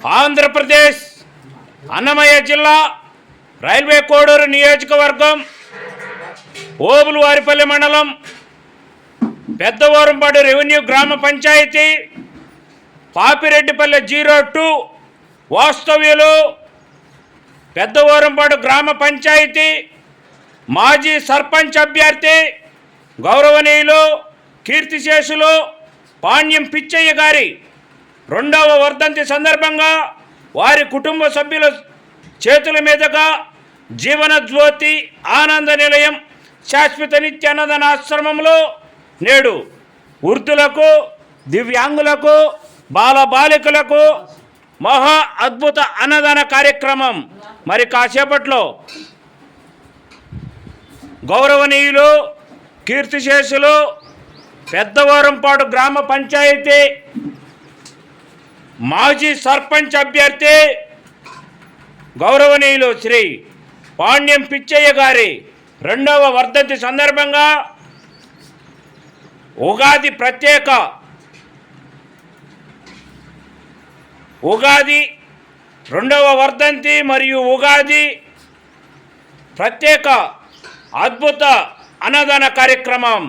ఆంధ్రప్రదేశ్ అన్నమయ్య జిల్లా రైల్వే కోడూరు నియోజకవర్గం ఓబులవారిపల్లి మండలం పెద్దవోరంపాడు రెవెన్యూ గ్రామ పంచాయతీ పాపిరెడ్డిపల్లె జీరో టూ వాస్తవ్యులు పెద్దవోరంపాడు గ్రామ పంచాయతీ మాజీ సర్పంచ్ అభ్యర్థి గౌరవనీయులు కీర్తిశేషులు పాణ్యం పిచ్చయ్య గారి రెండవ వర్ధంతి సందర్భంగా వారి కుటుంబ సభ్యుల చేతుల మీదుగా జీవన జ్యోతి ఆనంద నిలయం శాశ్వత నిత్యానందన ఆశ్రమంలో నేడు వృద్ధులకు దివ్యాంగులకు బాలబాలికలకు మహా అద్భుత అన్నదాన కార్యక్రమం. మరి కాసేపట్లో గౌరవనీయులు కీర్తిశేషులు పెద్దవరంపాడు గ్రామ పంచాయతీ మాజీ సర్పంచ్ అభ్యర్థి గౌరవనీయులు శ్రీ పాండ్యం పిచ్చయ్య గారి రెండవ వర్ధంతి సందర్భంగా ఉగాది ప్రత్యేక ఉగాది రెండవ వర్ధంతి మరియు ఉగాది ప్రత్యేక అద్భుత అన్నదాన కార్యక్రమం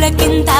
la quinta.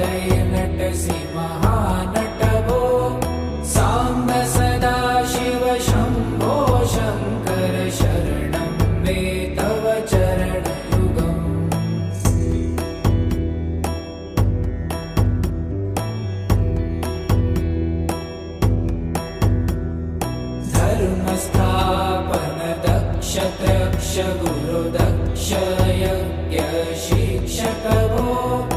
य नटसि महानटवो साम्ब सदाशिव शम्भो शङ्कर शरणम् मे तव चरणयुगम्। धर्मस्थापनदक्षदक्षगुरुदक्षयज्ञशिक्षकवो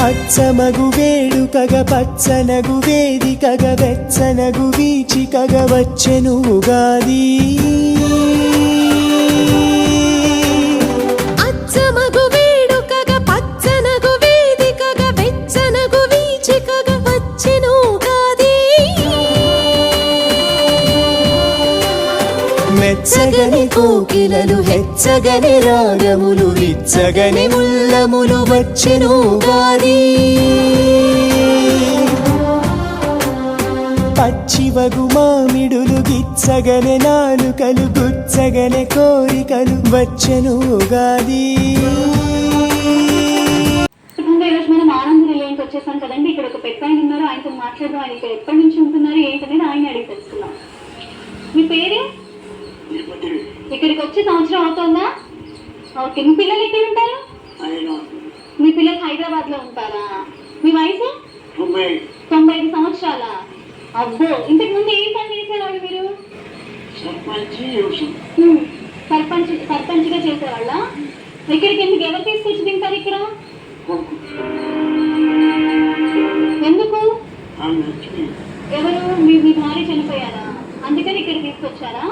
అచ్చమగు వేడుకగ పచ్చనగు వేదికగ వెచ్చనగు వీచికగ వచ్చెను ఉగాది కోకిలలు హెచ్చగని రాగములు విచ్చగని ముల్లములు వచ్చెను గాని పచ్చివగు మామిడులు గిచ్చగనే నాలుకలు గుచ్చగనే కోరికలు వచ్చెను గాది. వచ్చేసాం కదండి. ఇక్కడ ఒక పెద్ద ఆయన ఉన్నారు. ఆయనతో మాట్లాడడం ఆయన ఎప్పటి నుంచి ఉంటున్నారు ఏంటనేది ఆయన అడిగి తెలుసుకున్నాం మీ పేరే? ఇక్కడికి వచ్చి సంవత్సరం అవుతుందా? ఓకే మీ పిల్లలు ఎక్కడ ఉంటారు? మీ పిల్లలు హైదరాబాద్లో ఉంటారా? మీ వయసు? తొంభై ఐదు. సంవత్సరాల? అబ్బో ఇంతకు ముందు ఏం పని చేసేవాళ్ళు మీరు? హ్మ్. సర్పంచ్ సర్పంచ్గా చేసేవాళ్ళ? ఇక్కడికి ఎందుకు ఎవరు తీసుకొచ్చి తింటారు ఇక్కడ? ఎందుకు? ఎవరు? మీ భార్య చనిపోయారా? అందుకని ఇక్కడ తీసుకొచ్చారా?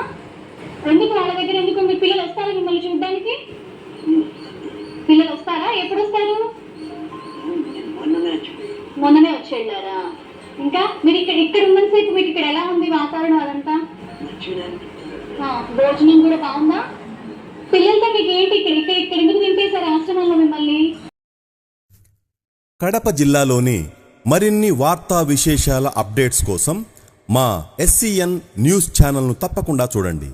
ఎందుకు వాళ్ళ దగ్గర ఎందుకు మీ పిల్లలు వస్తారా మిమ్మల్ని చూడడానికి? పిల్లలు వస్తారా? ఎప్పుడు వస్తారు? మొన్ననే వచ్చి. వెళ్ళారా ఇంకా మీరు ఇక్కడ ఇక్కడ ఉన్నంతసేపు మీకు ఇక్కడ ఎలా ఉంది వాతావరణం అదంతా? భోజనం కూడా బాగుందా? పిల్లలతో మీకు ఏంటి ఇక్కడ ఇక్కడ ఇక్కడ ఎందుకు నింపేశారు ఆశ్రమంలో మిమ్మల్ని? కడప జిల్లాలోని మరిన్ని వార్తా విశేషాల అప్డేట్స్ కోసం మా ఎస్సీఎన్ న్యూస్ ఛానల్ను తప్పకుండా చూడండి.